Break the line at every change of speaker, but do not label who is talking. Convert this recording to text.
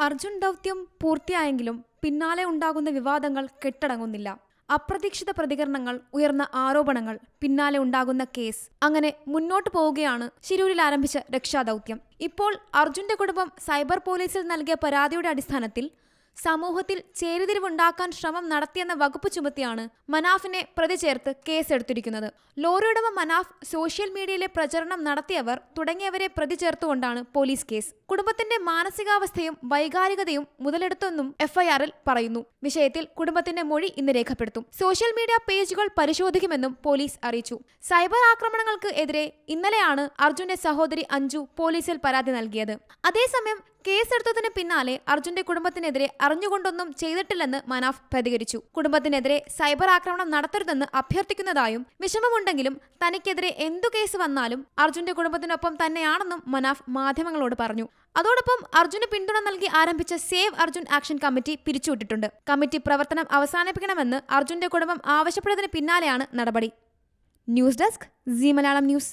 അർജുൻ ദൗത്യം പൂർത്തിയായെങ്കിലും പിന്നാലെ ഉണ്ടാകുന്ന വിവാദങ്ങൾ കെട്ടടങ്ങുന്നില്ല. അപ്രതീക്ഷിത പ്രതികരണങ്ങൾ ഉയർന്ന ആരോപണങ്ങൾ പിന്നാലെ ഉണ്ടാകുന്ന കേസ്. അങ്ങനെ മുന്നോട്ടു പോവുകയാണ് ശിരൂരിൽ ആരംഭിച്ച രക്ഷാദൗത്യം. ഇപ്പോൾ അർജുന്റെ കുടുംബം സൈബർ പോലീസിൽ നൽകിയ പരാതിയുടെ അടിസ്ഥാനത്തിൽ സമൂഹത്തിൽ ചേരിതിരിവുണ്ടാക്കാൻ ശ്രമം നടത്തിയെന്ന വകുപ്പ് ചുമത്തിയാണ് മനാഫിനെ പ്രതി ചേർത്ത് കേസെടുത്തിരിക്കുന്നത്. ലോറിയുടമ മനാഫ് സോഷ്യൽ മീഡിയയിലെ പ്രചരണം നടത്തിയവർ തുടങ്ങിയവരെ പ്രതി ചേർത്തുകൊണ്ടാണ് പോലീസ് കേസ്. കുടുംബത്തിന്റെ മാനസികാവസ്ഥയും വൈകാരികതയും മുതലെടുത്തെന്നും എഫ്ഐആറിൽ പറയുന്നു. വിഷയത്തിൽ കുടുംബത്തിന്റെ മൊഴി ഇന്ന് രേഖപ്പെടുത്തും. സോഷ്യൽ മീഡിയ പേജുകൾ പരിശോധിക്കുമെന്നും പോലീസ് അറിയിച്ചു. സൈബർ ആക്രമണങ്ങൾക്ക് എതിരെ ഇന്നലെയാണ് അർജുന്റെ സഹോദരി അഞ്ജു പോലീസിൽ പരാതി നൽകിയത്. അതേസമയം കേസെടുത്തതിന് പിന്നാലെ അർജുന്റെ കുടുംബത്തിനെതിരെ അറിഞ്ഞുകൊണ്ടൊന്നും ചെയ്തിട്ടില്ലെന്ന് മനാഫ് പ്രതികരിച്ചു. കുടുംബത്തിനെതിരെ സൈബർ ആക്രമണം നടത്തരുതെന്ന് അഭ്യർത്ഥിക്കുന്നതായും വിഷമമുണ്ടെങ്കിലും തനിക്കെതിരെ എന്തു കേസ് വന്നാലും അർജുന്റെ കുടുംബത്തിനൊപ്പം തന്നെയാണെന്നും മനാഫ് മാധ്യമങ്ങളോട് പറഞ്ഞു. അതോടൊപ്പം അർജുന് പിന്തുണ നൽകി ആരംഭിച്ച സേവ് അർജുൻ ആക്ഷൻ കമ്മിറ്റി പിരിച്ചുവിട്ടിട്ടുണ്ട്. കമ്മിറ്റി പ്രവർത്തനം അവസാനിപ്പിക്കണമെന്ന് അർജുന്റെ കുടുംബം ആവശ്യപ്പെട്ടതിന് പിന്നാലെയാണ് നടപടി. News desk C Malayalam news.